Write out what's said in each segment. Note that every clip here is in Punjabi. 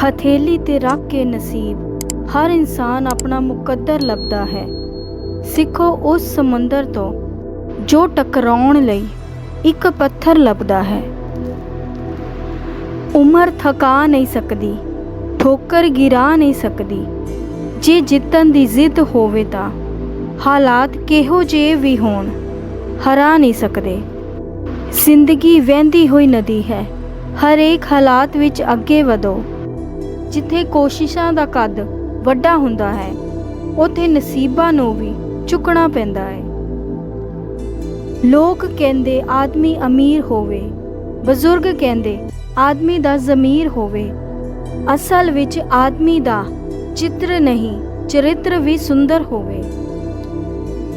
ਹਥੇਲੀ ਤੇ ਰੱਖ ਕੇ ਨਸੀਬ। ਹਰ ਇਨਸਾਨ ਆਪਣਾ ਮੁਕੱਦਰ ਲੱਭਦਾ ਹੈ। ਸਿੱਖੋ ਉਸ ਸਮੁੰਦਰ ਤੋਂ ਜੋ ਟਕਰਾਉਣ ਲਈ ਇੱਕ ਪੱਥਰ ਲੱਭਦਾ ਹੈ। ਉਮਰ ਥਕਾ ਨਹੀਂ ਸਕਦੀ, ਠੋਕਰ ਗਿਰਾ ਨਹੀਂ ਸਕਦੀ। ਜੇ ਜਿੱਤਣ ਦੀ ਜ਼ਿੱਦ ਹੋਵੇ ਤਾਂ ਹਾਲਾਤ ਕਿਹੋ ਜਿਹੇ ਵੀ ਹੋਣ, ਹਰਾ ਨਹੀਂ ਸਕਦੇ। ਜ਼ਿੰਦਗੀ ਵਹਿੰਦੀ ਹੋਈ ਨਦੀ ਹੈ। ਹਰੇਕ ਹਾਲਾਤ ਵਿੱਚ ਅੱਗੇ ਵਧੋ। ਜਿੱਥੇ ਕੋਸ਼ਿਸ਼ਾਂ ਦਾ ਕੱਦ ਵੱਡਾ ਹੁੰਦਾ ਹੈ, ਉਥੇ ਨਸੀਬਾਂ ਨੂੰ ਵੀ ਚੁੱਕਣਾ ਪੈਂਦਾ ਹੈ। ਲੋਕ ਕਹਿੰਦੇ ਆਦਮੀ ਅਮੀਰ ਹੋਵੇ, ਬਜ਼ੁਰਗ ਕਹਿੰਦੇ ਆਦਮੀ ਦਾ ਜ਼ਮੀਰ ਹੋਵੇ। ਅਸਲ ਵਿੱਚ ਆਦਮੀ ਦਾ ਚਿੱਤਰ ਨਹੀਂ, ਚਰਿੱਤਰ ਵੀ ਸੁੰਦਰ ਹੋਵੇ।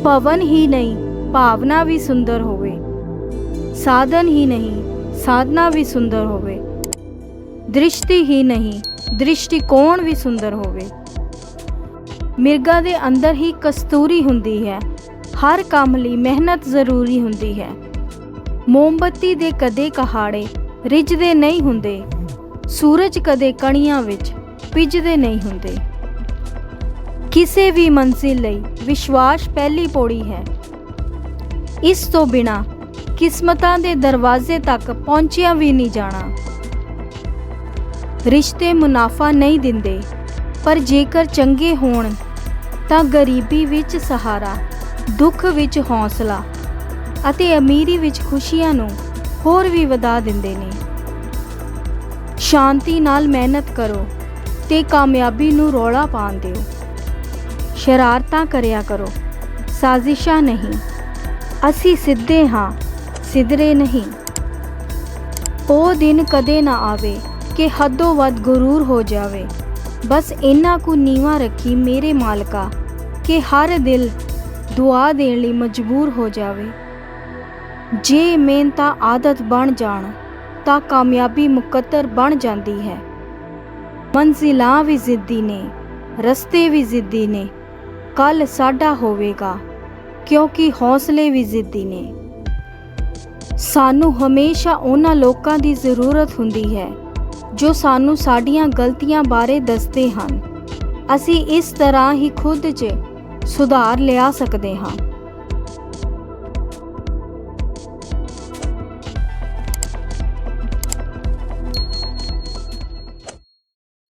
ਭਵਨ ਹੀ ਨਹੀਂ, ਭਾਵਨਾ ਵੀ ਸੁੰਦਰ ਹੋਵੇ। ਸਾਧਨ ਹੀ ਨਹੀਂ, ਸਾਧਨਾ ਵੀ ਸੁੰਦਰ ਹੋਵੇ। ਦ੍ਰਿਸ਼ਟੀ ਹੀ ਨਹੀਂ, ਦ੍ਰਿਸ਼ਟੀਕੋਣ ਵੀ ਸੁੰਦਰ ਹੋਵੇ। ਮਿਰਗਾ ਦੇ ਅੰਦਰ ਹੀ ਕਸਤੂਰੀ ਹੁੰਦੀ ਹੈ। ਹਰ ਕੰਮ ਲਈ ਮਿਹਨਤ ਜ਼ਰੂਰੀ ਹੁੰਦੀ ਹੈ। ਮੋਮਬੱਤੀ ਦੇ ਕਦੇ ਕਹਾੜੇ ਰਿੱਝਦੇ ਨਹੀਂ ਹੁੰਦੇ। ਸੂਰਜ ਕਦੇ ਕਣੀਆਂ ਵਿੱਚ ਭਿੱਜਦੇ ਨਹੀਂ ਹੁੰਦੇ। ਕਿਸੇ ਵੀ ਮੰਜ਼ਿਲ ਲਈ ਵਿਸ਼ਵਾਸ ਪਹਿਲੀ ਪੌੜੀ ਹੈ। ਇਸ ਤੋਂ ਬਿਨਾ ਕਿਸਮਤਾਂ ਦੇ ਦਰਵਾਜ਼ੇ ਤੱਕ ਪਹੁੰਚਿਆ ਵੀ ਨਹੀਂ ਜਾਣਾ। ਰਿਸ਼ਤੇ ਮੁਨਾਫਾ ਨਹੀਂ ਦਿੰਦੇ। ਪਰ ਜੇਕਰ ਚੰਗੇ ਹੋਣ, ਤਾਂ ਗਰੀਬੀ ਵਿੱਚ ਸਹਾਰਾ, ਦੁੱਖ ਵਿੱਚ ਹੌਸਲਾ ਅਤੇ ਅਮੀਰੀ ਵਿੱਚ ਖੁਸ਼ੀਆਂ ਨੂੰ ਹੋਰ ਵੀ ਵਧਾ ਦਿੰਦੇ ਨੇ। ਸ਼ਾਂਤੀ ਨਾਲ ਮਿਹਨਤ ਕਰੋ ਤੇ ਕਾਮਯਾਬੀ ਨੂੰ ਰੌਲਾ ਪਾਣ ਦਿਓ। ਸ਼ਰਾਰਤਾਂ ਕਰਿਆ ਕਰੋ, ਸਾਜ਼ਿਸ਼ਾਂ ਨਹੀਂ। ਅਸੀਂ ਸਿੱਧੇ ਹਾਂ, ਸਿਧਰੇ ਨਹੀਂ। ਉਹ ਦਿਨ ਕਦੇ ਨਾ ਆਵੇ ਕਿ ਹੱਦੋਂ ਵੱਧ ਗਰੂਰ ਹੋ ਜਾਵੇ। ਬਸ ਇੰਨਾ ਕੁ ਨੀਵਾ ਰੱਖੀ ਮੇਰੇ ਮਾਲਕਾ ਕਿ ਹਰ ਦਿਲ ਦੁਆ ਦੇਣ ਲਈ ਮਜਬੂਰ ਹੋ ਜਾਵੇ। ਜੇ ਮਿਹਨਤਾਂ ਆਦਤ ਬਣ ਜਾਣ, ਤਾਂ ਕਾਮਯਾਬੀ ਮੁਕੱਦਰ ਬਣ ਜਾਂਦੀ ਹੈ। ਮੰਜ਼ਿਲਾਂ ਵੀ ਜ਼ਿੱਦੀ ਨੇ, ਰਸਤੇ ਵੀ ਜ਼ਿੱਦੀ ਨੇ, ਕੱਲ ਸਾਡਾ ਹੋਵੇਗਾ, ਕਿਉਂਕਿ ਹੌਸਲੇ ਵੀ ਜ਼ਿੱਦੀ ਨੇ। ਸਾਨੂੰ ਹਮੇਸ਼ਾ ਉਹਨਾਂ ਲੋਕਾਂ ਦੀ ਜ਼ਰੂਰਤ ਹੁੰਦੀ ਹੈ ਜੋ ਸਾਨੂੰ ਸਾਡੀਆਂ ਗਲਤੀਆਂ ਬਾਰੇ ਦੱਸਦੇ ਹਨ। ਅਸੀਂ ਇਸ ਤਰ੍ਹਾਂ ਹੀ ਖੁਦ 'ਚ ਸੁਧਾਰ ਲਿਆ ਸਕਦੇ ਹਾਂ।